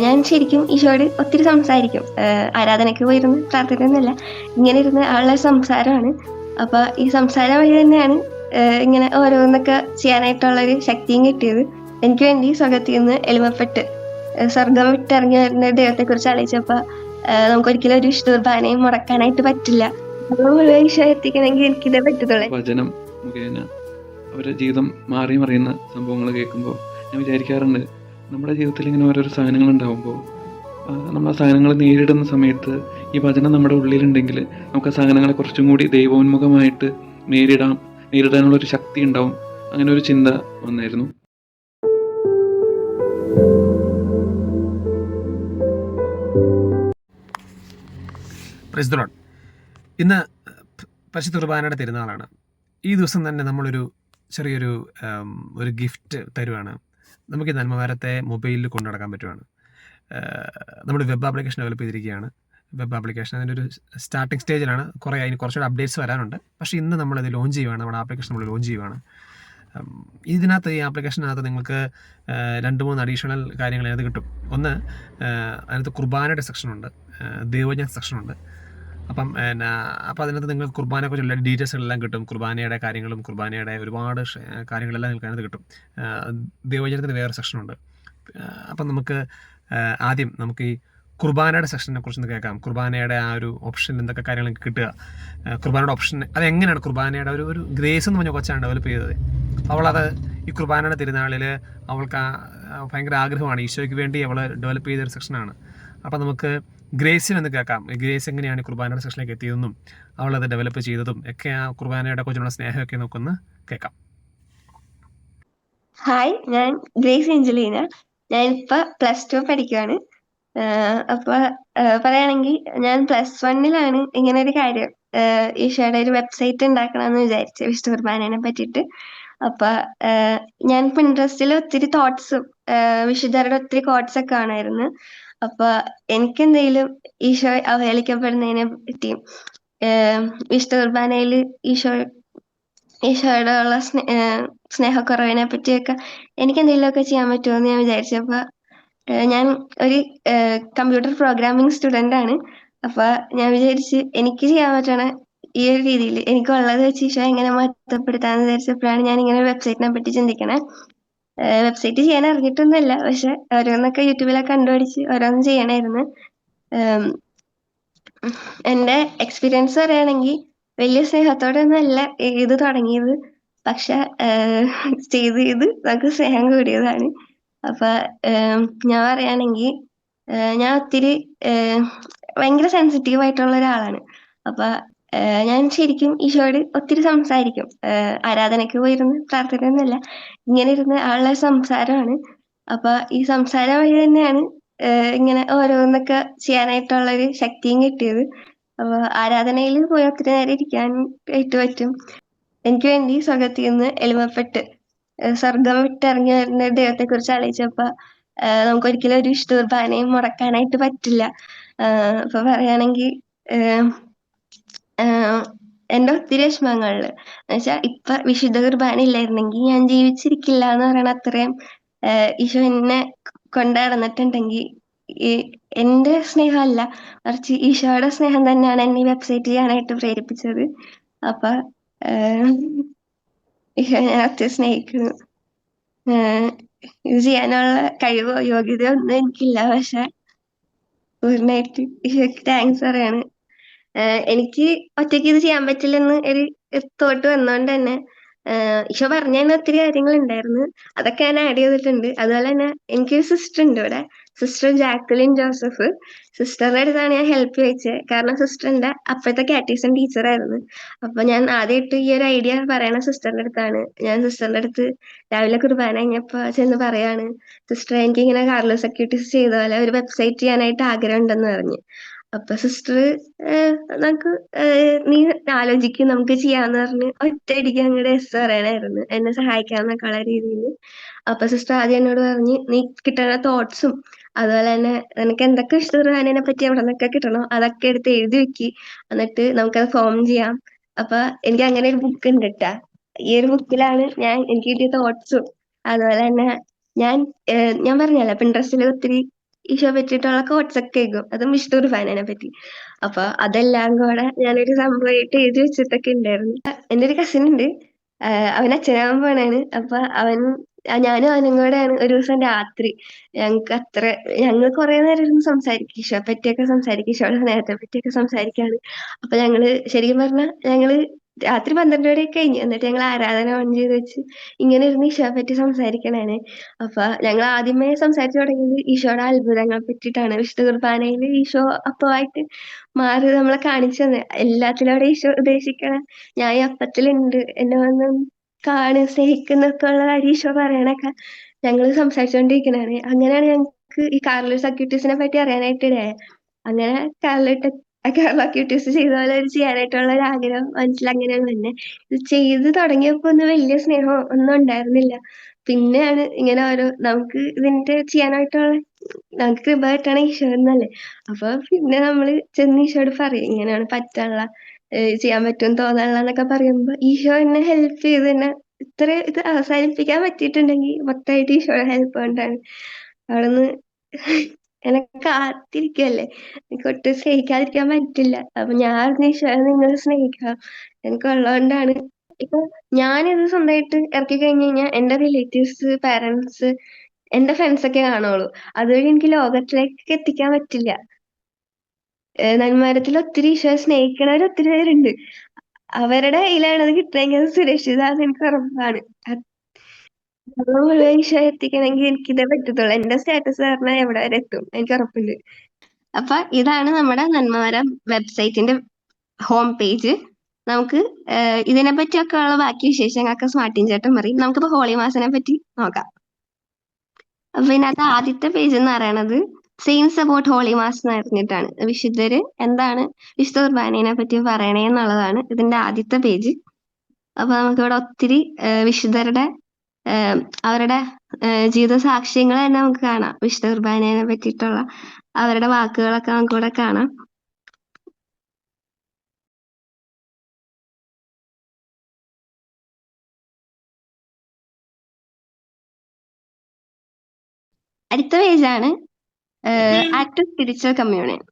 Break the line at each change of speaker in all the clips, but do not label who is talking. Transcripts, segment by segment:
ഞാൻ ശരിക്കും ഈശോയോട് ഒത്തിരി സംസാരിക്കും. ആരാധനയ്ക്ക് പോയിരുന്ന് പ്രാർത്ഥനയൊന്നുമല്ല ഇങ്ങനെ ഇരുന്ന് ആളുടെ സംസാരമാണ്. അപ്പൊ ഈ സംസാരം വഴി തന്നെയാണ് ഇങ്ങനെ ഓരോന്നൊക്കെ ചെയ്യാനായിട്ടുള്ള ഒരു ശക്തിയും കിട്ടിയത്. എനിക്ക് വേണ്ടി സ്വർഗത്തിൽ നിന്ന് എളിമപ്പെട്ട് സ്വർഗം വിട്ടിറങ്ങി വരുന്ന ദൈവത്തെ കുറിച്ച് ആലോചിച്ചപ്പോ നമുക്ക് ഒരിക്കലും ഒരു വിശുദ്ധ കുർബാനയും മുടക്കാനായിട്ട് പറ്റില്ല. മുഴുവൻ ഈശോ എത്തിക്കണമെങ്കിൽ എനിക്കിതേ പറ്റത്തുള്ളൂ.
അവരുടെ ജീവിതം മാറി മറിയുന്ന സംഭവങ്ങൾ കേൾക്കുമ്പോൾ ഞാൻ വിചാരിക്കാറുണ്ട് നമ്മുടെ ജീവിതത്തിൽ ഇങ്ങനെ ഓരോരോ സാധനങ്ങൾ ഉണ്ടാകുമ്പോൾ നമ്മൾ ആ സാധനങ്ങൾ നേരിടുന്ന സമയത്ത് ഈ ഭജന നമ്മുടെ ഉള്ളിലുണ്ടെങ്കിൽ നമുക്ക് ആ സാധനങ്ങളെ കുറച്ചും കൂടി ദൈവോന്മുഖമായിട്ട് നേരിടാം നേരിടാനുള്ള ഒരു ശക്തി ഉണ്ടാവും. അങ്ങനെ ഒരു ചിന്ത വന്നായിരുന്നു.
ഇന്ന് പശു കുർബാനയുടെ തിരുനാളാണ്. ഈ ദിവസം തന്നെ നമ്മളൊരു ചെറിയൊരു ഒരു ഗിഫ്റ്റ് തരുവാണ്. നമുക്ക് ഈ നന്മവാരത്തെ മൊബൈലിൽ കൊണ്ടു നടക്കാൻ പറ്റുവാണ്. നമ്മൾ വെബ് ആപ്ലിക്കേഷൻ ഡെവലപ്പ് ചെയ്തിരിക്കുകയാണ്. വെബ് ആപ്ലിക്കേഷൻ അതിന്റെ ഒരു സ്റ്റാർട്ടിംഗ് സ്റ്റേജിലാണ്. കുറേ അതിന് കുറച്ചുകൂടെ അപ്ഡേറ്റ്സ് വരാനുണ്ട്. പക്ഷേ ഇന്ന് നമ്മളത് ലോഞ്ച് ചെയ്യുവാണ്. നമ്മുടെ ആപ്ലിക്കേഷൻ നമ്മൾ ലോഞ്ച് ചെയ്യുവാണ്. ഇതിനകത്ത് ഈ ആപ്ലിക്കേഷനകത്ത് നിങ്ങൾക്ക് രണ്ട് മൂന്ന് അഡീഷണൽ കാര്യങ്ങൾ അതിനകത്ത് കിട്ടും. ഒന്ന് അതിനകത്ത് കുർബാനയുടെ സെക്ഷനുണ്ട്. ദൈവജ്ഞ സെക്ഷനുണ്ട്. അപ്പം എന്നാ അപ്പം അതിനകത്ത് നിങ്ങൾക്ക് ഡീറ്റെയിൽസ് എല്ലാം കിട്ടും. കുർബാനയുടെ കാര്യങ്ങളും കുർബാനയുടെ ഒരുപാട് കാര്യങ്ങളെല്ലാം നിങ്ങൾക്ക് അതിനകത്ത് കിട്ടും. ആ, വേറെ സെക്ഷനുണ്ട് അപ്പം നമുക്ക് ആദ്യം നമുക്ക് ഈ കുർബാനയുടെ സെക്ഷനെ കുറിച്ചൊന്ന് കേൾക്കാം. കുർബാനയുടെ ആ ഒരു ഓപ്ഷൻ എന്തൊക്കെ കാര്യങ്ങൾ കിട്ടുക. കുർബാനയുടെ ഓപ്ഷൻ അതെങ്ങനെയാണ് കുർബാനയുടെ ഒരു ഒരു ഗ്രേസ് എന്ന് പറഞ്ഞ കൊച്ചാണ് ഡെവലപ്പ് ചെയ്തത്. അവളത് ഈ കുർബാനയുടെ തിരുനാളിൽ അവൾക്ക് ഭയങ്കര ആഗ്രഹമാണ്. ഈശോയ്ക്ക് വേണ്ടി അവൾ ഡെവലപ്പ് ചെയ്തൊരു സെക്ഷനാണ് അപ്പം നമുക്ക് ഗ്രേസിൽ എന്ന് കേൾക്കാം. ഗ്രേസ് എങ്ങനെയാണ് കുർബാനയുടെ സെക്ഷനിലേക്ക് എത്തിയതെന്നും അവളത് ഡെവലപ്പ് ചെയ്തതും ഒക്കെ ആ കുർബാനയുടെ കുറിച്ചുള്ള സ്നേഹമൊക്കെ നോക്കുന്ന കേൾക്കാം.
ഹായ് ഞാൻ ഗ്രേസ് ഏഞ്ചലീന ഞാൻ ഇപ്പൊ പ്ലസ് ടു പഠിക്കുകയാണ് ആഹ് അപ്പൊ പറയുകയാണെങ്കിൽ ഞാൻ പ്ലസ് വണ്ണിലാണ് ഇങ്ങനെ ഒരു കാര്യം ഈശോയുടെ ഒരു വെബ്സൈറ്റ് ഉണ്ടാക്കണമെന്ന് വിചാരിച്ചു വിഷ്ണു കുർബാനനെ പറ്റിയിട്ട്. അപ്പൊ ഞാൻ ഞാൻ പിൻട്രസ്റ്റിൽ ഒത്തിരി തോട്ട്സും വിശുദ്ധരുടെ ഒത്തിരി കോട്ട്സ് ഒക്കെ കാണുമായിരുന്നു അപ്പൊ എനിക്ക് എന്തെങ്കിലും ഈശോ അവഹേളിക്കപ്പെടുന്നതിനെ പറ്റി വിഷ്ണു കുർബാനയിൽ ഈശോ ഈശോയുടെ ഉള്ള സ്നേ സ്നേഹക്കുറവിനെ പറ്റിയൊക്കെ എനിക്ക് എന്തെങ്കിലുമൊക്കെ ചെയ്യാൻ പറ്റുമോ എന്ന് ഞാൻ വിചാരിച്ചപ്പോ ഞാൻ ഒരു കമ്പ്യൂട്ടർ പ്രോഗ്രാമിംഗ് സ്റ്റുഡന്റ് ആണ് അപ്പൊ ഞാൻ വിചാരിച്ച് എനിക്ക് ചെയ്യാൻ പറ്റണ ഈ ഒരു രീതിയിൽ എനിക്കുള്ളത് വെച്ച് ഈശോ എങ്ങനെ മഹത്വപ്പെടുത്താന്ന് വിചാരിച്ചപ്പോഴാണ് ഞാൻ ഇങ്ങനെ ഒരു വെബ്സൈറ്റിനെ പറ്റി ചിന്തിക്കണേ. വെബ്സൈറ്റ് ചെയ്യാൻ അറിഞ്ഞിട്ടൊന്നുമല്ല പക്ഷെ ഓരോന്നൊക്കെ യൂട്യൂബിലൊക്കെ കണ്ടുപിടിച്ച് ഓരോന്നും ചെയ്യണമായിരുന്നു എന്റെ എക്സ്പീരിയൻസ് പറയുകയാണെങ്കിൽ വലിയ സ്നേഹത്തോടെ അല്ല ഇത് തുടങ്ങിയത്. പക്ഷെ ചെയ്ത് ചെയ്ത് നമുക്ക് സ്നേഹം കൂടിയതാണ്. അപ്പൊ ഞാൻ പറയുകയാണെങ്കിൽ ഞാൻ ഒത്തിരി ഭയങ്കര സെൻസിറ്റീവ് ആയിട്ടുള്ള ഒരാളാണ്. അപ്പൊ ഞാൻ ശരിക്കും ഈശോയോട് ഒത്തിരി സംസാരിക്കും. ആരാധനയ്ക്ക് പോയിരുന്ന് പ്രാർത്ഥനയൊന്നുമല്ല ഇങ്ങനെ ഇരുന്ന് ആളുടെ സംസാരമാണ്. അപ്പൊ ഈ സംസാരം വഴി തന്നെയാണ് ഇങ്ങനെ ഓരോന്നൊക്കെ ചെയ്യാനായിട്ടുള്ള ഒരു ശക്തിയും കിട്ടിയത്. അപ്പൊ ആരാധനയിൽ പോയി ഒത്തിരി നേരം ഇരിക്കാൻ ആയിട്ട് പറ്റും എനിക്ക് വേണ്ടി സ്വർഗത്തിൽ നിന്ന് എളിമപ്പെട്ട് സ്വർഗം വിട്ടിറങ്ങി വരുന്ന ദൈവത്തെ കുറിച്ച് ആലോചിച്ചപ്പോ നമുക്ക് ഒരിക്കലും ഒരു വിശുദ്ധ കുർബാനയും മുടക്കാനായിട്ട് പറ്റില്ല. അപ്പൊ പറയുകയാണെങ്കിൽ എന്റെ ഒത്തിരി വിഷമങ്ങളിൽ എന്നുവെച്ചാൽ ഇപ്പൊ വിശുദ്ധ കുർബാന ഇല്ലായിരുന്നെങ്കിൽ ഞാൻ ജീവിച്ചിരിക്കില്ല എന്ന് പറയണ അത്രയും ഈശോ എന്നെ കൊണ്ട് നടന്നിട്ടുണ്ടെങ്കിൽ ഈ എന്റെ സ്നേഹമല്ല മറിച്ച് ഈശോയുടെ സ്നേഹം തന്നെയാണ് എന്നെ വെബ്സൈറ്റ് ചെയ്യാനായിട്ട് പ്രേരിപ്പിച്ചത്. അപ്പൊ ഈശോ ഞാൻ ഒത്തിരി സ്നേഹിക്കുന്നു. ഇത് ചെയ്യാനുള്ള കഴിവോ യോഗ്യതയോ ഒന്നും എനിക്കില്ല. പക്ഷെ പൂർണമായിട്ട് ഈശോയ്ക്ക് താങ്ക്സ് പറയാണ്. എനിക്ക് ഒറ്റയ്ക്ക് ഇത് ചെയ്യാൻ പറ്റില്ലെന്ന് ഒരു തോട്ട് വന്നോണ്ട് തന്നെ ഈശോ പറഞ്ഞു തന്നെ ഒത്തിരി കാര്യങ്ങൾ ഉണ്ടായിരുന്നു അതൊക്കെ ഞാൻ ആഡ് ചെയ്തിട്ടുണ്ട്. അതുപോലെ തന്നെ എനിക്കൊരു സിസ്റ്റർ ഉണ്ട് ഇവിടെ. സിസ്റ്റർ ജാക്വലിൻ ജോസഫ്. സിസ്റ്ററിന്റെ അടുത്താണ് ഞാൻ ഹെൽപ്പ് ചോദിച്ചത്. കാരണം സിസ്റ്ററിന്റെ അപ്പോഴത്തെ കാറ്റീസൺ ടീച്ചറായിരുന്നു അപ്പൊ ഞാൻ ആദ്യമായിട്ട് ഈ ഒരു ഐഡിയ പറയണ സിസ്റ്ററിന്റെ അടുത്താണ്. ഞാൻ സിസ്റ്ററിന്റെ അടുത്ത് രാവിലെ കുർബാന കഴിഞ്ഞപ്പോ ചെന്ന് പറയാണ് സിസ്റ്റർ എനിക്ക് ഇങ്ങനെ കാർലോസ് അക്യൂട്ടീസ് ചെയ്ത പോലെ ഒരു വെബ്സൈറ്റ് ചെയ്യാനായിട്ട് ആഗ്രഹം ഉണ്ടെന്ന് പറഞ്ഞു. അപ്പൊ സിസ്റ്റർ നമുക്ക് നീ ആലോചിക്കും നമുക്ക് ചെയ്യാന്ന് പറഞ്ഞ് ഒറ്റയടിക്ക് അങ്ങോട്ട് എസ് പറയണായിരുന്നു എന്നെ സഹായിക്കാന്നൊക്കെ ഉള്ള രീതിയിൽ അപ്പൊ സിസ്റ്റർ ആദ്യം എന്നോട് പറഞ്ഞ് നീ കിട്ടണ തോട്ട്സും അതുപോലെ തന്നെ നിനക്ക് എന്തൊക്കെ ഇഷ്ടപ്പെടാനെ പറ്റി അവിടെ നിന്നൊക്കെ കിട്ടണോ അതൊക്കെ എടുത്ത് എഴുതി വെക്കി. എന്നിട്ട് നമുക്കത് ഫോം ചെയ്യാം. അപ്പൊ എനിക്ക് അങ്ങനെ ഒരു ബുക്ക് ഉണ്ട് കേട്ടാ ഈ ഒരു ബുക്കിലാണ് ഞാൻ എനിക്ക് കിട്ടിയ തോട്ട്സും അതുപോലെ തന്നെ ഞാൻ ഞാൻ പറഞ്ഞല്ലോ പിൻട്രസ്റ്റിൽ ഒത്തിരി ഈശോയെ പറ്റിയിട്ടുള്ള കോട്സ് ഒക്കെ കേൾക്കും അതും വിശുദ്ധ ഫാനിനെ പറ്റി. അപ്പൊ അതെല്ലാം കൂടെ ഞാനൊരു സംഭവമായിട്ട് എഴുതി വെച്ചിട്ടൊക്കെ ഉണ്ടായിരുന്നു എന്റെ ഒരു കസിൻ ഉണ്ട് അവൻ അച്ഛനാവാൻ പോണാണ് അപ്പൊ അവൻ ഞാനും അവനും കൂടെയാണ് ഒരു ദിവസം രാത്രി ഞങ്ങൾക്ക് അത്ര ഞങ്ങൾ കുറെ നേരം ഇരുന്ന് സംസാരിക്കും. ഈശോയെ പറ്റിയൊക്കെ സംസാരിക്കും. ഈശോയുടെ സ്നേഹത്തെ പറ്റിയൊക്കെ സംസാരിക്കാണ്. അപ്പൊ ഞങ്ങൾ ശരിക്കും പറഞ്ഞാൽ ഞങ്ങൾ രാത്രി പന്ത്രണ്ട് മണിയൊക്കെ കഴിഞ്ഞു. എന്നിട്ട് ഞങ്ങൾ ആരാധന ഓൺ ചെയ്ത് വെച്ച് ഇങ്ങനെ ഇരുന്ന് ഈശോയെ പറ്റി സംസാരിക്കണാണ്. അപ്പൊ ഞങ്ങൾ ആദ്യമേ സംസാരിച്ചു തുടങ്ങിയത് ഈശോയുടെ അത്ഭുതങ്ങളെ പറ്റിയിട്ടാണ്. വിശുദ്ധ കുർബാനയിൽ ഈശോ അപ്പമായിട്ട് മാറി നമ്മളെ കാണിച്ചു തന്നെ എല്ലാത്തിലൂടെ ഈശോ ഉദ്ദേശിക്കണ ഞാൻ ഈ അപ്പത്തിലുണ്ട്. എന്നെ വന്ന് കാണ് സ്നേഹിക്കുന്നൊക്കെ കാര്യം ഈശോ പറയണൊക്കെ ഞങ്ങൾ സംസാരിച്ചുകൊണ്ടിരിക്കണാണ് അങ്ങനെയാണ് ഞങ്ങൾക്ക് ഈ കാർലോസ് അക്യൂട്ടീസിനെ പറ്റി അറിയാനായിട്ട് ഇടയായത്. അങ്ങനെ കാർലോട്ട് കേരള ക്യൂട്ടീസ് ചെയ്ത പോലെ ചെയ്യാനായിട്ടുള്ള ഒരു ആഗ്രഹം മനസ്സിൽ അങ്ങനെ തന്നെ. ഇത് ചെയ്ത് തുടങ്ങിയപ്പോ ഒന്നും വലിയ സ്നേഹം ഒന്നും ഉണ്ടായിരുന്നില്ല. പിന്നെയാണ് ഇങ്ങനെ ഓരോ നമുക്ക് ഇതിന്റെ ചെയ്യാനായിട്ടുള്ള നമുക്ക് കൃപയായിട്ടാണ് ഈശോ എന്നല്ലേ അപ്പൊ പിന്നെ നമ്മൾ ചെന്ന് ഈശോട് പറയും ഇങ്ങനെയാണ് പറ്റാനുള്ള ചെയ്യാൻ പറ്റും തോന്നാനുള്ള എന്നൊക്കെ പറയുമ്പോ ഈശോ എന്നെ ഹെൽപ്പ് ചെയ്ത് തന്നെ ഇത്ര ഇത് അവസാനിപ്പിക്കാൻ പറ്റിയിട്ടുണ്ടെങ്കിൽ മൊത്തമായിട്ട് ഈശോയുടെ ഹെൽപ്പ് കൊണ്ടാണ്. അവിടുന്ന് എന്നെ കാത്തിരിക്കല്ലേ? എനിക്ക് ഒട്ടും സ്നേഹിക്കാതിരിക്കാൻ പറ്റില്ല. അപ്പൊ ഞാൻ നിങ്ങൾ സ്നേഹിക്കണം. എനിക്ക് ഉള്ളതുകൊണ്ടാണ്. ഇപ്പൊ ഞാനിത് സ്വന്തമായിട്ട് ഇറക്കി കഴിഞ്ഞു കഴിഞ്ഞാൽ എന്റെ റിലേറ്റീവ്സ് പാരന്റ്സ് എന്റെ ഫ്രണ്ട്സ് ഒക്കെ കാണുള്ളൂ. അതുവഴി എനിക്ക് ലോകത്തിലേക്ക് എത്തിക്കാൻ പറ്റില്ല. നന്മാരത്തിൽ ഒത്തിരി ഈശോയെ സ്നേഹിക്കണവർ ഒത്തിരി പേരുണ്ട്. അവരുടെ കയ്യിലാണ് അത് കിട്ടണമെങ്കിൽ അത് സുരക്ഷിതാന്ന് എനിക്ക് ഉറപ്പാണ്. മുഴുവൻ ഈശോയെ എത്തിക്കണമെങ്കിൽ എനിക്കിതേ പറ്റത്തുള്ളൂ. എന്റെ സ്റ്റാറ്റസ് കാരണം എവിടെ വരെ എത്തും. എനിക്ക് ഉറപ്പുണ്ട് അപ്പൊ ഇതാണ് നമ്മുടെ നന്മമരം വെബ്സൈറ്റിന്റെ ഹോം പേജ് നമുക്ക് ഏഹ് ഇതിനെ പറ്റിയൊക്കെ ഉള്ള ബാക്കി വിശേഷങ്ങളൊക്കെ സ്മാർട്ടിൻ ചേട്ടൻ പറയും. നമുക്കിപ്പോ ഹോളി മാസിനെ പറ്റി നോക്കാം. അപ്പൊ ഇതിനകത്ത് ആദ്യത്തെ പേജ് എന്ന് പറയണത് സെയിൻസ് അബൌട്ട് ഹോളി മാസ് എന്ന് പറഞ്ഞിട്ടാണ്. വിശുദ്ധര് എന്താണ് വിശുദ്ധ കുർബാനയെ പറ്റി പറയണേ എന്നുള്ളതാണ് ഇതിന്റെ ആദ്യത്തെ പേജ് അപ്പൊ നമുക്കിവിടെ ഒത്തിരി വിശുദ്ധരുടെ അവരുടെ ജീവിത സാക്ഷ്യങ്ങൾ തന്നെ നമുക്ക് കാണാം. വിശുദ്ധ കുർബാനയെ പറ്റിയിട്ടുള്ള അവരുടെ വാക്കുകളൊക്കെ നമുക്കിവിടെ കാണാം. അടുത്ത പേജാണ് ആക്ട് സ്പിരിച്വൽ കമ്മ്യൂണിയൻ.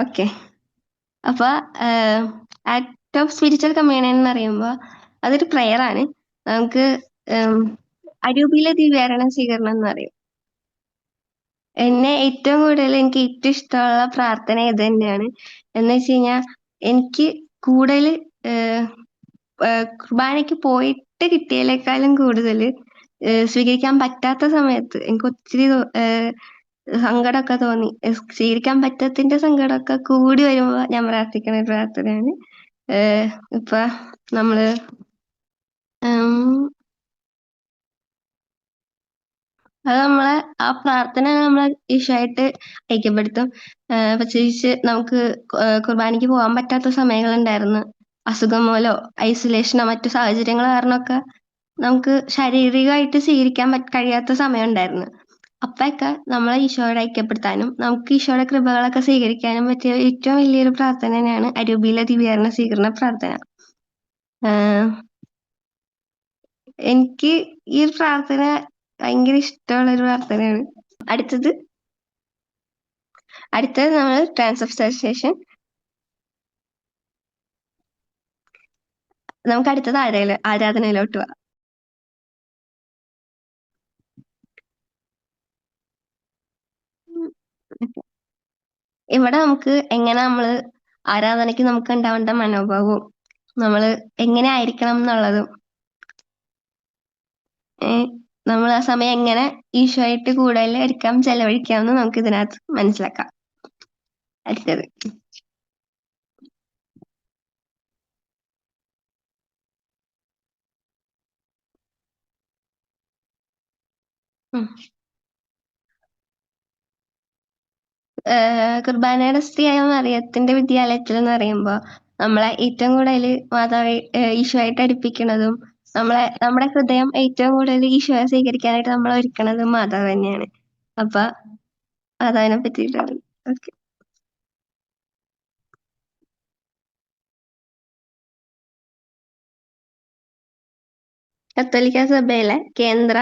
ഓക്കെ. അപ്പൊ ആക്ട് ഓഫ് സ്പിരിച്വൽ കമ്മ്യൂണിയൻ എന്ന് പറയുമ്പോൾ അതൊരു പ്രെയർ ആണ്. നമുക്ക് അരൂപിയിലെ ദിവ്യാരണ സ്വീകരണം എന്ന് പറയും. എന്നെ ഏറ്റവും കൂടുതൽ എനിക്ക് ഏറ്റവും ഇഷ്ടമുള്ള പ്രാർത്ഥന ഇത് തന്നെയാണ്. എന്ന് വെച്ച് കഴിഞ്ഞാൽ എനിക്ക് കൂടുതൽ കുർബാനയ്ക്ക് പോയിട്ട് കിട്ടിയതിനേക്കാളും കൂടുതൽ സ്വീകരിക്കാൻ പറ്റാത്ത സമയത്ത് എനിക്ക് ഒത്തിരി സങ്കടമൊക്കെ തോന്നി. സ്വീകരിക്കാൻ പറ്റാത്തതിന്റെ സങ്കടമൊക്കെ കൂടി വരുമ്പോൾ ഞാൻ പ്രാർത്ഥിക്കുന്ന ഒരു പ്രാർത്ഥനയാണ്. ഇപ്പൊ നമ്മൾ അത് നമ്മളെ ആ പ്രാർത്ഥന നമ്മളെ ഈശോയായിട്ട് ഐക്യപ്പെടുത്തും. പ്രത്യേകിച്ച് നമുക്ക് കുർബാനയ്ക്ക് പോകാൻ പറ്റാത്ത സമയങ്ങളുണ്ടായിരുന്നു. അസുഖം മൂലോ ഐസൊലേഷനോ മറ്റു സാഹചര്യങ്ങൾ കാരണമൊക്കെ നമുക്ക് ശാരീരികമായിട്ട് സ്വീകരിക്കാൻ കഴിയാത്ത സമയം ഉണ്ടായിരുന്നു അപ്പൊക്കെ നമ്മളെ ഈശോയോട് ഐക്യപ്പെടുത്താനും നമുക്ക് ഈശോയുടെ കൃപകളൊക്കെ സ്വീകരിക്കാനും പറ്റിയ ഏറ്റവും വലിയൊരു പ്രാർത്ഥന തന്നെയാണ് അരൂപിയിലെ ദിവ്യാരണ സ്വീകരണ പ്രാർത്ഥന. എനിക്ക് ഈ ഒരു പ്രാർത്ഥന ഭയങ്കര ഇഷ്ടമുള്ള ഒരു പ്രാർത്ഥനയാണ്. അടുത്തത് അടുത്തത് നമ്മൾ ട്രാൻസ്ഫർസേഷൻ നമുക്ക് അടുത്തത് ആരാധന ആരാധനയിലോട്ട് പോവാം ഇവിടെ നമുക്ക് എങ്ങനെ നമ്മൾ ആരാധനയ്ക്ക് നമുക്ക് ഉണ്ടാവേണ്ട മനോഭാവവും നമ്മൾ എങ്ങനെ ആയിരിക്കണം എന്നുള്ളതും നമ്മൾ ആ സമയം എങ്ങനെ ഈശോയായിട്ട് കൂടുതൽ ചെലവഴിക്കാമെന്ന് നമുക്ക് ഇതിനകത്ത് മനസ്സിലാക്കാം. അടുത്തത്. കുർബാനയുടെ സ്ത്രീയായ മറിയത്തിന്റെ വിദ്യാലയത്തിൽ എന്ന് പറയുമ്പോൾ നമ്മളെ ഏറ്റവും കൂടുതൽ മാതാവ് ഈശോയായിട്ട് അടുപ്പിക്കുന്നതും നമ്മളെ നമ്മുടെ ഹൃദയം ഏറ്റവും കൂടുതൽ ഈശോയെ സ്വീകരിക്കാനായിട്ട് നമ്മൾ ഒരുക്കണതും മാതാവ് തന്നെയാണ്. അപ്പൊ മാതാവിനെ പറ്റിയിട്ടാണ് ഓക്കെ. കത്തോലിക്ക സഭയിലെ കേന്ദ്ര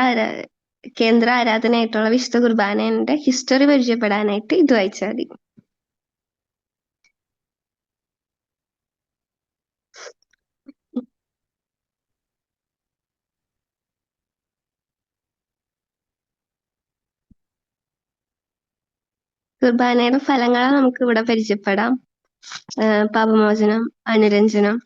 കേന്ദ്ര ആരാധനയായിട്ടുള്ള വിശുദ്ധ കുർബാനേന്റെ ഹിസ്റ്ററി പരിചയപ്പെടാനായിട്ട് ഇത് വായിച്ചാൽ മതി. കുർബാനയുടെ ഫലങ്ങളെ നമുക്ക് ഇവിടെ പരിചയപ്പെടാം. പാപമോചനം അനുരഞ്ജനം.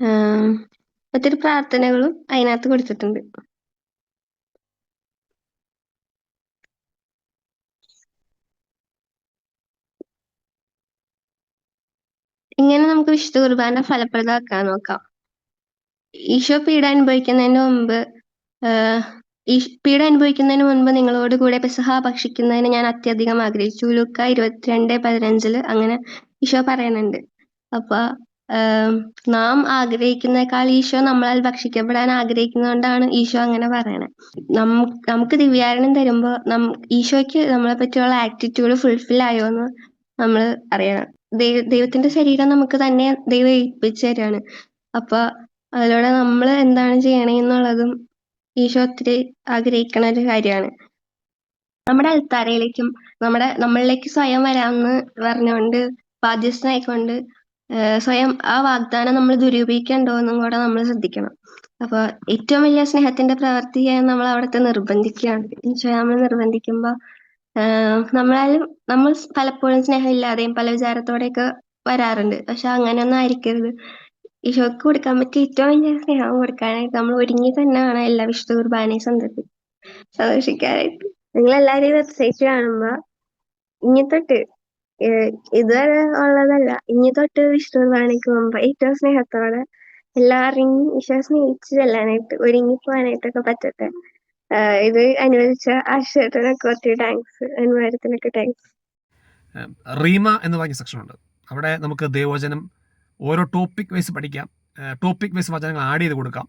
ആഹ് ഒത്തിരി പ്രാർത്ഥനകളും അതിനകത്ത് കൊടുത്തിട്ടുണ്ട്. ഇങ്ങനെ നമുക്ക് വിശുദ്ധ കുർബാന ഫലപ്രദമാക്കാൻ നോക്കാം. ഈശോ പീഡ അനുഭവിക്കുന്നതിന് മുമ്പ് പീഡ അനുഭവിക്കുന്നതിന് മുൻപ് നിങ്ങളോട് കൂടെ പെസഹ ഭക്ഷിക്കുന്നതിന് ഞാൻ അത്യധികം ആഗ്രഹിച്ചു. ലൂക്ക ഇരുപത്തിരണ്ട് പതിനഞ്ചിൽ അങ്ങനെ ഈശോ പറയുന്നുണ്ട്. അപ്പൊ നാം ആഗ്രഹിക്കുന്നേക്കാൾ ഈശോ നമ്മളാൽ ഭക്ഷിക്കപ്പെടാൻ ആഗ്രഹിക്കുന്നതുകൊണ്ടാണ് ഈശോ അങ്ങനെ പറയണേ. നം നമുക്ക് ദിവ്യാരണം തരുമ്പോ നം ഈശോയ്ക്ക് നമ്മളെ പറ്റിയുള്ള ആറ്റിറ്റ്യൂഡ് ഫുൾഫിൽ ആയോ എന്ന് നമ്മൾ അറിയണം. ദൈവ ദൈവത്തിന്റെ ശരീരം നമുക്ക് തന്നെ ദൈവം ഏൽപ്പിച്ചു തരാണ്. അപ്പൊ അതിലൂടെ നമ്മൾ എന്താണ് ചെയ്യണേ എന്നുള്ളതും ഈശോ ഒത്തിരി ആഗ്രഹിക്കണ ഒരു കാര്യമാണ്. നമ്മുടെ അൽത്താരയിലേക്കും നമ്മുടെ നമ്മളിലേക്ക് സ്വയം വരാമെന്ന് പറഞ്ഞുകൊണ്ട് ബാധ്യസ്ഥനായിക്കൊണ്ട് സ്വയം ആ വാഗ്ദാനം നമ്മൾ ദുരുപയോഗിക്കണ്ടോ എന്നും കൂടെ നമ്മൾ ശ്രദ്ധിക്കണം. അപ്പൊ ഏറ്റവും വലിയ സ്നേഹത്തിന്റെ പ്രവൃത്തി നമ്മൾ അവിടുത്തെ നിർബന്ധിക്കുകയാണ്. നമ്മൾ നിർബന്ധിക്കുമ്പോ ആഹ് നമ്മളാലും നമ്മൾ പലപ്പോഴും സ്നേഹമില്ലാതെയും പല വിചാരത്തോടെയൊക്കെ വരാറുണ്ട്. പക്ഷെ അങ്ങനെയൊന്നും ആയിരിക്കരുത്. ഈശോക്ക് കൊടുക്കാൻ പറ്റിയ ഏറ്റവും വലിയ സ്നേഹം കൊടുക്കാനായിട്ട് നമ്മൾ ഒരുങ്ങി തന്നെയാണ് എല്ലാ വിശുദ്ധ കുർബാനയും സന്ദർഭി സന്തോഷിക്കാനായിട്ട്. നിങ്ങൾ എല്ലാവരെയും വെബ്സൈറ്റ് കാണുമ്പോ ഏഹ് ഇതുവരെ ഉള്ളതല്ല ഇനി തൊട്ട് വിഷ്ണു കുർബാനയ്ക്ക് മുമ്പ് ഏറ്റവും സ്നേഹത്തോടെ എല്ലാവരെയും ഈശോ സ്നേഹിച്ച് ചെല്ലാനായിട്ട് ഒരുങ്ങി പോകാനായിട്ടൊക്കെ പറ്റട്ടെ ഇത് അനുവദിച്ച ആശയത്തിനൊക്കെ ഒത്തിരി താങ്ക്സ് അനുവാദത്തിനൊക്കെ താങ്ക്സ്
റീമ എന്ന് പറഞ്ഞ സെക്ഷൻ ഉണ്ട്. അവിടെ നമുക്ക് ദേവോചനം ഓരോ ടോപ്പിക് വൈസ് പഠിക്കാം. ടോപ്പിക് വൈസ് വചനങ്ങൾ ആഡ് ചെയ്ത് കൊടുക്കാം.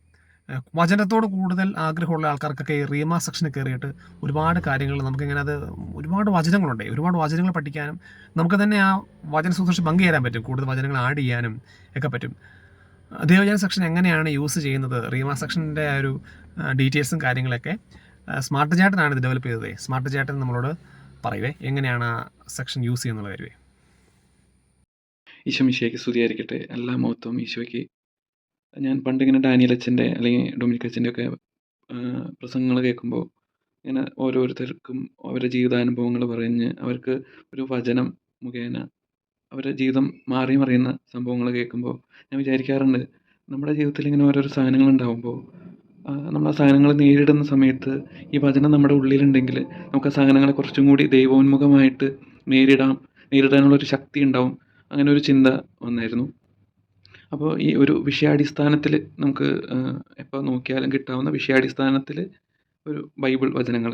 വചനത്തോട് കൂടുതൽ ആഗ്രഹമുള്ള ആൾക്കാർക്കൊക്കെ ഈ റീമ സെക്ഷൻ കയറിയിട്ട് ഒരുപാട് കാര്യങ്ങൾ നമുക്കിങ്ങനെ അത് ഒരുപാട് വചനങ്ങളുണ്ട്. ഒരുപാട് വചനങ്ങൾ പഠിക്കാനും നമുക്ക് തന്നെ ആ വചന ശുശ്രൂഷ പങ്കുചേരാൻ പറ്റും. കൂടുതൽ വചനങ്ങൾ ആഡ് ചെയ്യാനും ഒക്കെ പറ്റും. ദേവജന സെക്ഷൻ എങ്ങനെയാണ് യൂസ് ചെയ്യുന്നത്? റീമ സെക്ഷന്റെ ആ ഒരു ഡീറ്റെയിൽസും കാര്യങ്ങളൊക്കെ സ്മാർട്ട് ചാറ്റനാണ് ഇത് ഡെവലപ്പ് ചെയ്തത്. സ്മാർട്ട് ചാറ്റൻ നമ്മളോട് പറയുവേ എങ്ങനെയാണ് ആ സെക്ഷൻ യൂസ് ചെയ്യുന്നുള്ള കാര്യമേ.
ഈശോ മിശയ്ക്ക് സ്തുതിയായിരിക്കട്ടെ. എല്ലാ മഹത്വം ഈശോയ്ക്ക് ഞാൻ പണ്ട് ഇങ്ങനെ ഡാനിയൽ അച്ഛന്റെ അല്ലെങ്കിൽ ഡൊമിനിക് അച്ഛന്റെ ഒക്കെ പ്രസംഗങ്ങൾ കേൾക്കുമ്പോൾ ഇങ്ങനെ ഓരോരുത്തർക്കും അവരുടെ ജീവിതാനുഭവങ്ങൾ പറഞ്ഞ് അവർക്ക് ഒരു വചനം മുഖേന അവരുടെ ജീവിതം മാറി മറിയുന്ന സംഭവങ്ങൾ കേൾക്കുമ്പോൾ ഞാൻ വിചാരിക്കാറുണ്ട് നമ്മുടെ ജീവിതത്തിൽ ഇങ്ങനെ ഓരോരോ സാധനങ്ങൾ ഉണ്ടാകുമ്പോൾ നമ്മൾ ആ സാധനങ്ങൾ നേരിടുന്ന സമയത്ത് ഈ വചനം നമ്മുടെ ഉള്ളിലുണ്ടെങ്കിൽ നമുക്ക് ആ സാധനങ്ങളെ കുറച്ചും കൂടി ദൈവോന്മുഖമായിട്ട് നേരിടാം നേരിടാനുള്ളൊരു ശക്തി ഉണ്ടാവും അങ്ങനെ ഒരു ചിന്ത വന്നായിരുന്നു. അപ്പോൾ ഈ ഒരു വിഷയാടിസ്ഥാനത്തിൽ നമുക്ക് എപ്പോൾ നോക്കിയാലും കിട്ടാവുന്ന വിഷയാടിസ്ഥാനത്തിൽ ഒരു ബൈബിൾ വചനങ്ങൾ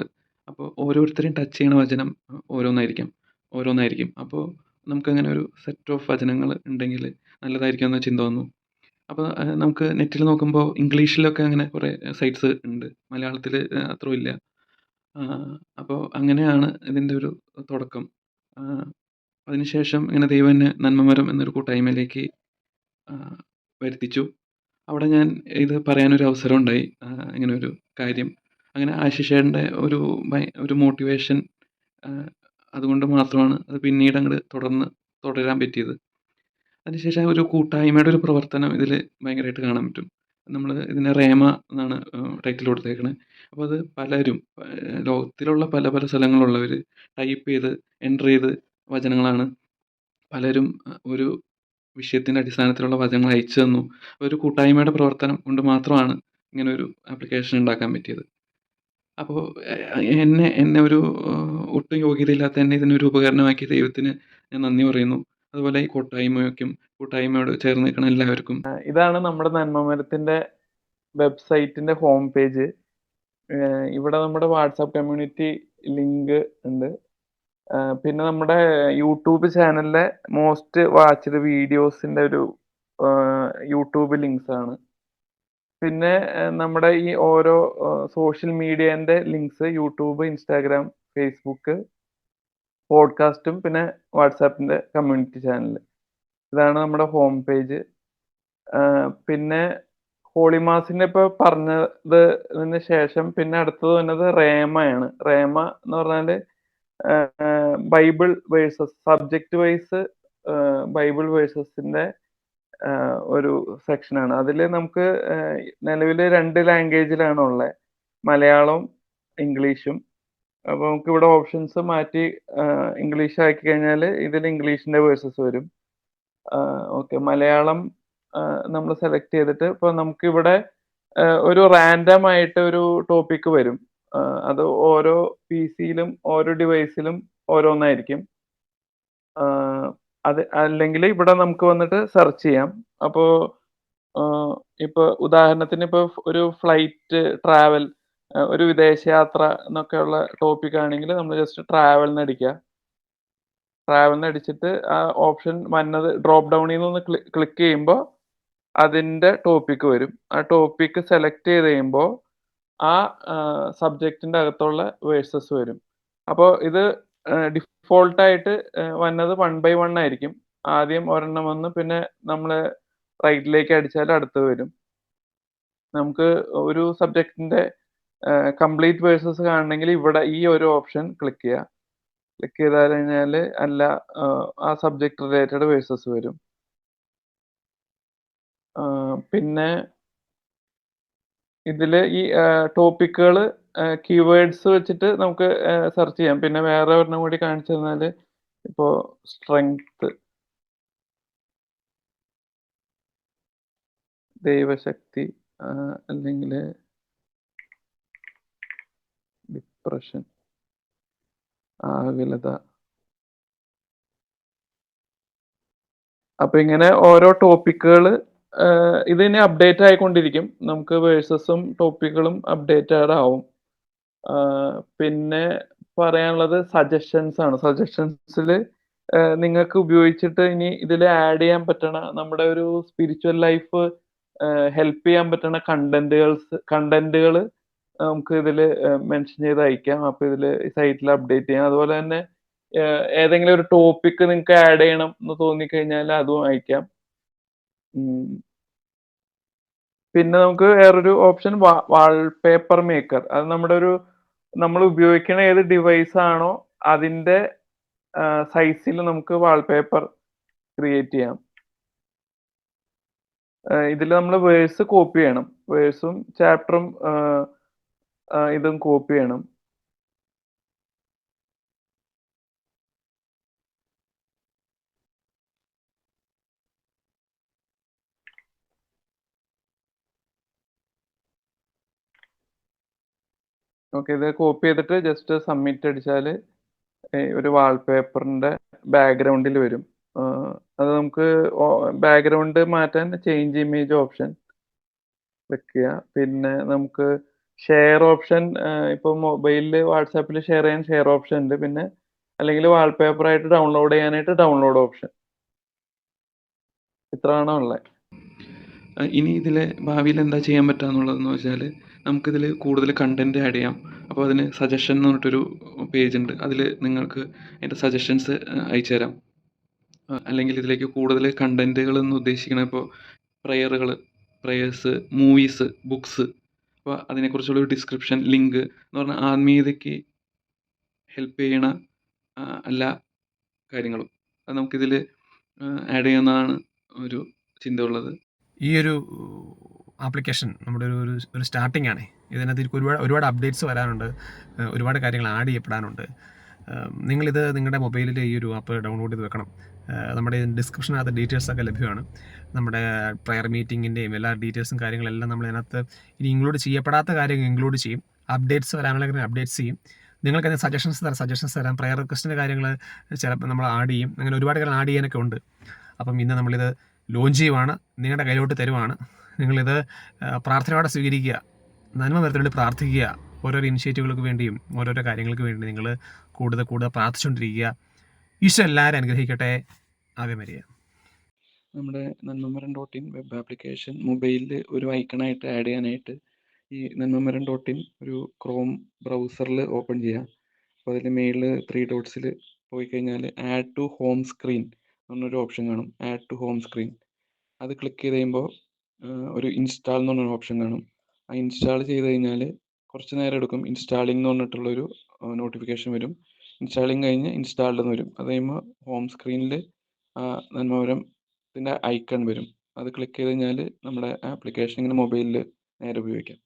അപ്പോൾ ഓരോരുത്തരെയും ടച്ച് ചെയ്യണ വചനം ഓരോന്നായിരിക്കും ഓരോന്നായിരിക്കും. അപ്പോൾ നമുക്കങ്ങനെ ഒരു സെറ്റ് ഓഫ് വചനങ്ങൾ ഉണ്ടെങ്കിൽ നല്ലതായിരിക്കും എന്ന ചിന്ത വന്നു. അപ്പോൾ നമുക്ക് നെറ്റിൽ നോക്കുമ്പോൾ ഇംഗ്ലീഷിലൊക്കെ അങ്ങനെ കുറേ സൈറ്റ്സ് ഉണ്ട്. മലയാളത്തിൽ അത്ര ഇല്ല അപ്പോൾ അങ്ങനെയാണ് ഇതിന്റെ ഒരു തുടക്കം. അതിനുശേഷം ഇങ്ങനെ ദൈവം എന്നെ നന്മമരം എന്നൊരു കൂട്ടായ്മയിലേക്ക് വരുത്തിച്ചു. അവിടെ ഞാൻ ഇത് പറയാനൊരു അവസരം ഉണ്ടായി ഇങ്ങനെ ഒരു കാര്യം. അങ്ങനെ ആശിഷേന്റെ ഒരു ഒരു മോട്ടിവേഷൻ അതുകൊണ്ട് മാത്രമാണ് അത് പിന്നീട് അങ്ങോട്ട് തുടർന്ന് തുടരാൻ പറ്റിയത്. അതിനുശേഷം ഒരു കൂട്ടായ്മയുടെ ഒരു പ്രവർത്തനം ഇതിൽ ഭയങ്കരമായിട്ട് കാണാൻ പറ്റും. നമ്മൾ ഇതിനെ റേമ എന്നാണ് ടൈറ്റിൽ കൊടുത്തേക്കണേ. അപ്പോൾ അത് പലരും ലോകത്തിലുള്ള പല പല സ്ഥലങ്ങളുള്ളവർ ടൈപ്പ് ചെയ്ത് എന്റർ ചെയ്ത് വചനങ്ങളാണ് പലരും ഒരു വിഷയത്തിന്റെ അടിസ്ഥാനത്തിലുള്ള വചനങ്ങൾ അയച്ചു തന്നു. ഒരു കൂട്ടായ്മയുടെ പ്രവർത്തനം കൊണ്ട് മാത്രമാണ് ഇങ്ങനെ ഒരു ആപ്ലിക്കേഷൻ ഉണ്ടാക്കാൻ പറ്റിയത്. അപ്പോൾ എന്നെ എന്നെ ഒരു ഒട്ടും യോഗ്യതയില്ലാത്ത എന്നെ ഇതിനൊരു ഉപകരണമാക്കിയ ദൈവത്തിന് ഞാൻ നന്ദി പറയുന്നു. അതുപോലെ ഈ കൂട്ടായ്മയ്ക്കും കൂട്ടായ്മയോട് ചേർന്ന് നിൽക്കുന്ന എല്ലാവർക്കും.
ഇതാണ് നമ്മുടെ നന്മമരത്തിന്റെ വെബ്സൈറ്റിന്റെ ഹോം പേജ് ഇവിടെ നമ്മുടെ വാട്സാപ്പ് കമ്മ്യൂണിറ്റി ലിങ്ക് ഉണ്ട്. പിന്നെ നമ്മുടെ യൂട്യൂബ് ചാനലിലെ മോസ്റ്റ് വാച്ച്ഡ് വീഡിയോസിന്റെ ഒരു യൂട്യൂബ് ലിങ്ക്സ് ആണ്. പിന്നെ നമ്മുടെ ഈ ഓരോ സോഷ്യൽ മീഡിയന്റെ ലിങ്ക്സ് യൂട്യൂബ് ഇൻസ്റ്റാഗ്രാം ഫേസ്ബുക്ക് പോഡ്കാസ്റ്റും പിന്നെ വാട്സാപ്പിന്റെ കമ്മ്യൂണിറ്റി ചാനൽ ഇതാണ് നമ്മുടെ ഹോം പേജ് പിന്നെ ഹോളി മാസിന്റെ ഇപ്പൊ പറഞ്ഞതിന് ശേഷം പിന്നെ അടുത്തത് വന്നത് റേമയാണ്. റേമ എന്ന് പറഞ്ഞാൽ Bible verses subject wise Bible വേഴ്സസിന്റെ ഒരു സെക്ഷനാണ്. അതിൽ നമുക്ക് നിലവിൽ രണ്ട് ലാംഗ്വേജിലാണ് ഉള്ളത് മലയാളവും ഇംഗ്ലീഷും. അപ്പോൾ നമുക്ക് ഇവിടെ ഓപ്ഷൻസ് മാറ്റി ഇംഗ്ലീഷ് ആക്കി കഴിഞ്ഞാൽ ഇതിൽ ഇംഗ്ലീഷിന്റെ വേഴ്സസ് വരും. ഓക്കെ. മലയാളം നമ്മൾ സെലക്ട് ചെയ്തിട്ട് ഇപ്പോൾ നമുക്ക് ഇവിടെ ഒരു റാൻഡം ആയിട്ട് ഒരു ടോപ്പിക് വരും. അത് ഓരോ പി സിയിലും ഓരോ ഡിവൈസിലും ഓരോന്നായിരിക്കും. അത് അല്ലെങ്കിൽ ഇവിടെ നമുക്ക് വന്നിട്ട് സെർച്ച് ചെയ്യാം. അപ്പോൾ ഇപ്പൊ ഉദാഹരണത്തിന് ഇപ്പൊ ഒരു ഫ്ലൈറ്റ് ട്രാവൽ ഒരു വിദേശയാത്ര എന്നൊക്കെയുള്ള ടോപ്പിക് ആണെങ്കിൽ നമ്മൾ ജസ്റ്റ് ട്രാവൽ എന്ന് അടിക്കുക. ട്രാവൽ എന്ന് അടിച്ചിട്ട് ആ ഓപ്ഷൻ വന്നത് ഡ്രോപ്പ് ഡൗണിൽ നിന്ന് ക്ലിക്ക് ചെയ്യുമ്പോൾ അതിന്റെ ടോപ്പിക് വരും. ആ ടോപ്പിക്ക് സെലക്ട് ചെയ്ത് കഴിയുമ്പോൾ ആ സബ്ജക്റ്റിന്റെ അകത്തുള്ള വേഴ്സസ് വരും. അപ്പോൾ ഇത് ഡിഫോൾട്ടായിട്ട് വന്നത് വൺ ബൈ വൺ ആയിരിക്കും. ആദ്യം ഒരെണ്ണം വന്ന് പിന്നെ നമ്മൾ റൈറ്റിലേക്ക് അടിച്ചാൽ അടുത്തത് വരും. നമുക്ക് ഒരു സബ്ജക്റ്റിന്റെ കംപ്ലീറ്റ് വേഴ്സസ് കാണണമെങ്കിൽ ഇവിടെ ഈ ഒരു ഓപ്ഷൻ ക്ലിക്ക് ചെയ്യുക. ക്ലിക്ക് ചെയ്താൽ കഴിഞ്ഞാൽ അല്ല ആ സബ്ജക്ട് റിലേറ്റഡ് വേഴ്സസ് വരും. പിന്നെ ഇതിൽ ഈ ടോപ്പിക്കുകൾ കീവേഡ്സ് വെച്ചിട്ട് നമുക്ക് സെർച്ച് ചെയ്യാം. പിന്നെ വേറെ ഒരെണ്ണം കൂടി കാണിച്ചു തന്നാൽ ഇപ്പോൾ സ്ട്രെങ്ത് ദൈവശക്തി അല്ലെങ്കിൽ ഡിപ്രഷൻ ആകുലത. അപ്പൊ ഇങ്ങനെ ഓരോ ടോപ്പിക്കുകൾ ഇതിനെ അപ്ഡേറ്റ് ആയിക്കൊണ്ടിരിക്കും. നമുക്ക് വേഴ്സസും ടോപ്പിക്കുകളും അപ്ഡേറ്റഡ് ആവും. പിന്നെ പറയാനുള്ളത് സജഷൻസ് ആണ്. സജഷൻസിൽ നിങ്ങൾക്ക് ഉപയോഗിച്ചിട്ട് ഇനി ഇതിൽ ആഡ് ചെയ്യാൻ പറ്റണ നമ്മുടെ ഒരു സ്പിരിച്വൽ ലൈഫ് ഹെൽപ്പ് ചെയ്യാൻ പറ്റണ കണ്ടന്റുകൾസ് കണ്ടന്റുകൾ നമുക്ക് ഇതിൽ മെൻഷൻ ചെയ്ത് അയക്കാം. അപ്പോൾ ഇതിൽ സൈറ്റിൽ അപ്ഡേറ്റ് ചെയ്യാം. അതുപോലെ തന്നെ ഏതെങ്കിലും ഒരു ടോപ്പിക്ക് നിങ്ങൾക്ക് ആഡ് ചെയ്യണം എന്ന് തോന്നിക്കഴിഞ്ഞാൽ അതും അയക്കാം. പിന്നെ നമുക്ക് വേറൊരു ഓപ്ഷൻ വാൾപേപ്പർ മേക്കർ അത് നമ്മുടെ ഒരു നമ്മൾ ഉപയോഗിക്കുന്ന ഏത് ഡിവൈസ് ആണോ അതിന്റെ സൈസിൽ നമുക്ക് വാൾപേപ്പർ ക്രിയേറ്റ് ചെയ്യാം. ഇതിൽ നമ്മൾ വേഴ്സ് കോപ്പി ചെയ്യണം. വേഴ്സും ചാപ്റ്ററും ഇതും കോപ്പി ചെയ്യണം. ഓക്കെ ഇത് കോപ്പി ചെയ്തിട്ട് ജസ്റ്റ് സബ്മിറ്റ് അടിച്ചാൽ ഒരു വാൾപേപ്പറിന്റെ ബാക്ക്ഗ്രൗണ്ടിൽ വരും. അത് നമുക്ക് ബാക്ക്ഗ്രൗണ്ട് മാറ്റാൻ ചേഞ്ച് ഇമേജ് ഓപ്ഷൻ ക്ലിക്ക് പിന്നെ നമുക്ക് ഷെയർ ഓപ്ഷൻ ഇപ്പോൾ മൊബൈലിൽ വാട്സാപ്പിൽ ഷെയർ ചെയ്യാൻ ഷെയർ ഓപ്ഷൻ ഉണ്ട്. പിന്നെ അല്ലെങ്കിൽ വാൾപേപ്പർ ആയിട്ട് ഡൗൺലോഡ് ചെയ്യാനായിട്ട് ഡൗൺലോഡ് ഓപ്ഷൻ ഇത്രയാണോ ഉള്ളത്
ഇനി ഇതിൽ ഭാവിയിൽ എന്താ ചെയ്യാൻ പറ്റുക എന്നുള്ളതെന്ന് വെച്ചാൽ നമുക്കിതിൽ കൂടുതൽ കണ്ടന്റ് ആഡ് ചെയ്യാം. അപ്പോൾ അതിന് സജഷൻ എന്ന് പറഞ്ഞിട്ടൊരു ഉണ്ട്. അതിൽ നിങ്ങൾക്ക് അതിന്റെ സജഷൻസ് അയച്ചു തരാം. അല്ലെങ്കിൽ ഇതിലേക്ക് കൂടുതൽ കണ്ടന്റുകൾ എന്ന് ഉദ്ദേശിക്കുന്നത് ഇപ്പോൾ പ്രയറുകൾ പ്രയേഴ്സ് മൂവീസ് ബുക്സ് അപ്പോൾ അതിനെക്കുറിച്ചുള്ള ഒരു ഡിസ്ക്രിപ്ഷൻ ലിങ്ക് എന്ന് പറഞ്ഞാൽ ആത്മീയതയ്ക്ക് ഹെൽപ്പ് ചെയ്യണ എല്ലാ കാര്യങ്ങളും. അത് നമുക്കിതിൽ ആഡ് ചെയ്യുന്നതാണ് ഒരു ചിന്ത ഉള്ളത്
ഈ ഒരു ആപ്ലിക്കേഷൻ നമ്മുടെ ഒരു ഒരു സ്റ്റാർട്ടിംഗ് ആണ്. ഇതിനകത്ത് ഒരുപാട് ഒരുപാട് അപ്ഡേറ്റ്സ് വരാനുണ്ട്. ഒരുപാട് കാര്യങ്ങൾ ആഡ് ചെയ്യപ്പെടാനുണ്ട്. നിങ്ങളിത് നിങ്ങളുടെ മൊബൈലിൽ ഈ ഒരു ആപ്പ് ഡൗൺലോഡ് ചെയ്ത് വെക്കണം. നമ്മുടെ ഡിസ്ക്രിപ്ഷനകത്ത് ഡീറ്റെയിൽസ് ഒക്കെ ലഭ്യമാണ്. നമ്മുടെ പ്രയർ മീറ്റിങ്ങിന്റെയും എല്ലാ ഡീറ്റെയിൽസും കാര്യങ്ങളെല്ലാം നമ്മൾ ഇതിനകത്ത് ഇനി ഇൻക്ലൂഡ് ചെയ്യപ്പെടാത്ത കാര്യങ്ങൾ ഇൻക്ലൂഡ് ചെയ്യും. അപ്ഡേറ്റ്സ് വരാനുള്ള അപ്ഡേറ്റ്സ് ചെയ്യും. നിങ്ങൾക്ക് അതിന് സജഷൻസ് തരാം സജഷൻസ് തരാം. പ്രയർ റിക്വസ്റ്റിന്റെ കാര്യങ്ങൾ ചിലപ്പോൾ നമ്മൾ ആഡ് ചെയ്യും. അങ്ങനെ ഒരുപാട് കാര്യങ്ങൾ ആഡ് ചെയ്യാനൊക്കെ ഉണ്ട്. അപ്പം ഇന്ന് നമ്മളിത് ലോഞ്ച് ചെയ്യുവാണ് നിങ്ങളുടെ കയ്യിലോട്ട് തരുവാണ്. നിങ്ങളിത് പ്രാർത്ഥനയോടെ സ്വീകരിക്കുക. നന്മ വരുത്തേണ്ടി പ്രാർത്ഥിക്കുക. ഓരോരോ ഇനിഷ്യേറ്റീവുകൾക്ക് വേണ്ടിയും ഓരോരോ കാര്യങ്ങൾക്ക് വേണ്ടി നിങ്ങൾ കൂടുതൽ കൂടുതൽ പ്രാർത്ഥിച്ചുകൊണ്ടിരിക്കുക. ഈശോ എല്ലാവരും അനുഗ്രഹിക്കട്ടെ. Ave Maria.
നമ്മുടെ Nanmamaram dot in web application മൊബൈലിൽ ഒരു ഐക്കണായിട്ട് ആഡ് ചെയ്യാനായിട്ട് ഈ നന്മമരം ഡോട്ട് ഇൻ ഒരു ക്രോം ബ്രൗസറിൽ ഓപ്പൺ ചെയ്യുക അപ്പോൾ അതിൽ മേളിൽ ത്രീ ഡോട്ട്സിൽ പോയി കഴിഞ്ഞാൽ ആഡ് ടു ഹോം സ്ക്രീൻ എന്നൊരു ഓപ്ഷൻ കാണും. ആഡ് ടു ഹോം സ്ക്രീൻ അത് ക്ലിക്ക് ചെയ്ത് കഴിയുമ്പോൾ ഒരു ഇൻസ്റ്റാൾ എന്ന് പറഞ്ഞൊരു ഓപ്ഷൻ കാണും. ആ ഇൻസ്റ്റാൾ ചെയ്ത് കഴിഞ്ഞാൽ കുറച്ച് നേരം എടുക്കും. ഇൻസ്റ്റാളിംഗ് എന്ന് പറഞ്ഞിട്ടുള്ളൊരു നോട്ടിഫിക്കേഷൻ വരും. ഇൻസ്റ്റാളിംഗ് കഴിഞ്ഞ് ഇൻസ്റ്റാൾഡ് എന്ന് വരും. അത് കഴിയുമ്പോൾ ഹോം സ്ക്രീനിൽ നന്മപുരത്തിന്റെ ഐക്കൺ വരും. അത് ക്ലിക്ക് ചെയ്ത് കഴിഞ്ഞാൽ നമ്മുടെ ആപ്ലിക്കേഷൻ ഇങ്ങനെ മൊബൈലിൽ നേരെ ഉപയോഗിക്കാം.